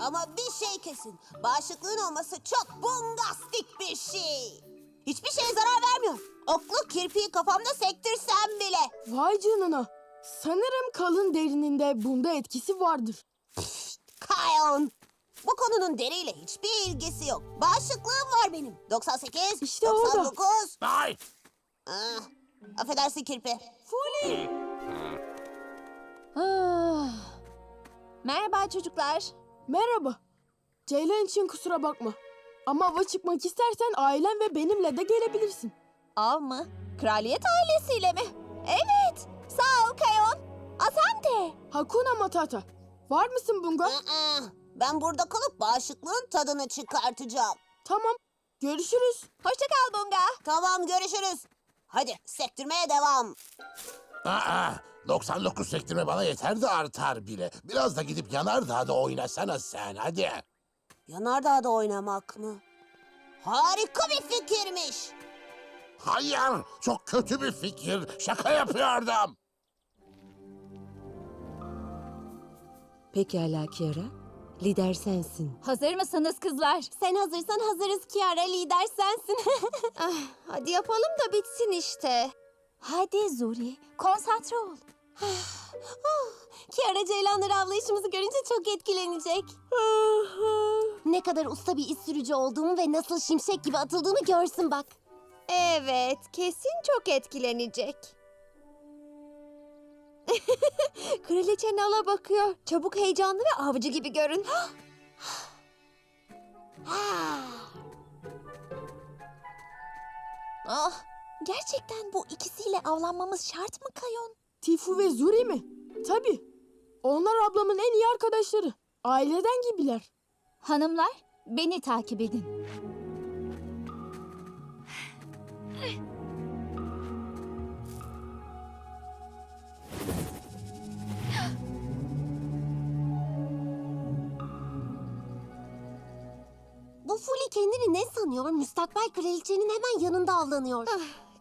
Ama bir şey kesin. Bağışıklığın olması çok bombastik bir şey. Hiçbir şeye zarar vermiyor. Oklu kirpiği kafamda sektirsem bile. Vay canına. Sanırım kalın derininde bunda etkisi vardır. Kayon. Bu konunun deriyle hiçbir ilgisi yok. Bağışıklığım var benim. 98, İşte o da. 99. Ay! Ah, affedersin kirpi. Fuli! Ah. Merhaba çocuklar. Merhaba. Ceylan için kusura bakma. Ama ava çıkmak istersen ailen ve benimle de gelebilirsin. Av mı? Kraliyet ailesiyle mi? Evet. Sağ ol Kayon. Asante. Hakuna Matata. Var mısın Bunga? Aa, ben burada kalıp bağışıklığın tadını çıkartacağım. Tamam. Görüşürüz. Hoşça kal Bunga. Tamam görüşürüz. Hadi sektirmeye devam. Aa, 99 sektirme bana yeter de artar bile. Biraz da gidip yanardağda oynasana sen hadi. Yanardağ'da oynamak mı? Harika bir fikirmiş. Hayır, çok kötü bir fikir. Şaka yapıyordum. Pekala Kiara. Lider sensin. Hazır mısınız kızlar? Sen hazırsan hazırız Kiara lider sensin. Ah, hadi yapalım da bitsin işte. Hadi Zuri, konsantre ol. Kiara ceylanları avlayışımızı görünce çok etkilenecek. ne kadar usta bir iş sürücü olduğumu ve nasıl şimşek gibi atıldığımı görsün bak. Evet, kesin çok etkilenecek. Kraliçe Nala bakıyor. Çabuk heyecanlı ve avcı gibi görün. ah, gerçekten bu ikisiyle avlanmamız şart mı Kayon? Tifu ve Zuri mi? Tabii. Onlar ablamın en iyi arkadaşları. Aileden gibiler. Hanımlar, beni takip edin. Bu Fuli kendini ne sanıyor? Müstakbel kraliçenin hemen yanında avlanıyor.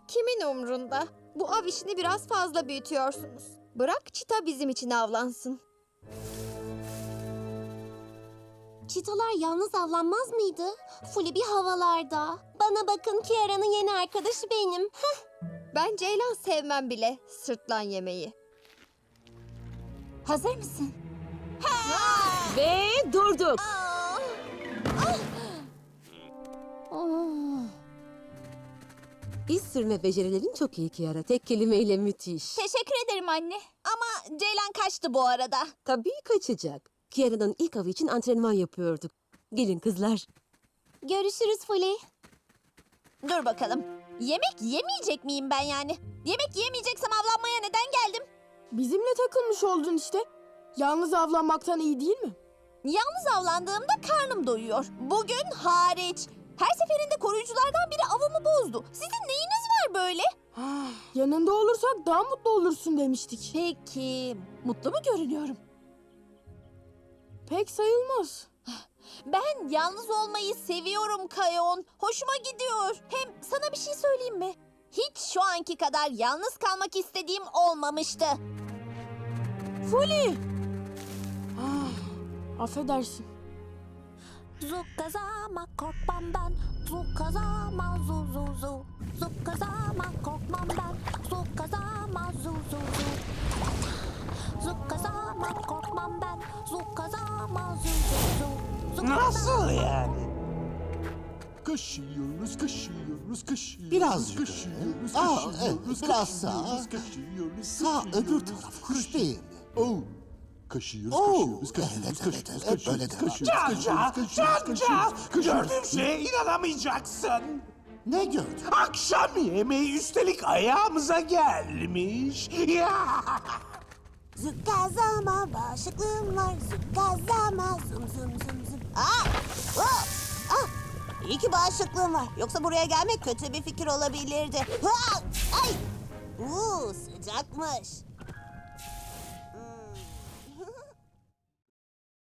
Kimin umrunda? Bu av işini biraz fazla büyütüyorsunuz. Bırak çita bizim için avlansın. Çitalar yalnız avlanmaz mıydı? Fuli bir havalarda. Bana bakın Kiara'nın yeni arkadaşı benim. Ben ceylan sevmem bile sırtlan yemeği. Hazır mısın? Ve durduk. İz sürme becerilerin çok iyi Kiara. Tek kelimeyle müthiş. Teşekkür ederim anne. Ama Ceylan kaçtı bu arada. Tabii kaçacak. Kiara'nın ilk avı için antrenman yapıyorduk. Gelin kızlar. Görüşürüz Fuli. Dur bakalım. Yemek yemeyecek miyim ben yani? Yemek yemeyeceksem avlanmaya neden geldim? Bizimle takılmış oldun işte. Yalnız avlanmaktan iyi değil mi? Yalnız avlandığımda karnım doyuyor. Bugün hariç. Her seferinde koruyuculardan biri avımı bozdu. Sizin neyiniz var böyle? Yanında olursak daha mutlu olursun demiştik. Peki, mutlu mu görünüyorum? Pek sayılmaz. Ben yalnız olmayı seviyorum Kayon. Hoşuma gidiyor. Hem sana bir şey söyleyeyim mi? Hiç şu anki kadar yalnız kalmak istediğim olmamıştı. Fuli! Ah, affedersin. Zukazama korkmam ben Zukazama zu zu zu Zukazama korkmam ben Zukazama zu zu zu Zukazama korkmam ben Zukazama zu zu zu Nasıl yani? Kaşıyoruz, kaşıyoruz, kaşıyoruz. Biraz yukarı. kaşıyoruz, Aa, kaşıyoruz, evet, biraz sağa. kaşıyoruz, kaşıyoruz, Sağ kaşıyoruz, öbür taraf kuş değil mi? Oh. Kaşıyoruz, Oo, kaşıyoruz, kaşıyoruz, kaşıyoruz, kaşıyoruz, kaşıyoruz, Canca, kaşıyoruz, Canca, kaşıyoruz, kaşıyoruz. gördüğüm şeye inanamayacaksın. Ne gördün? Akşam yemeği üstelik ayağımıza gelmiş. Ya! Zukazama bağışıklığım var. Zukazama zum zum zum zum. Aa! Oh! Ah! İyi ki bağışıklığım var. Yoksa buraya gelmek kötü bir fikir olabilirdi. Ha! Ay! Uuu sıcakmış.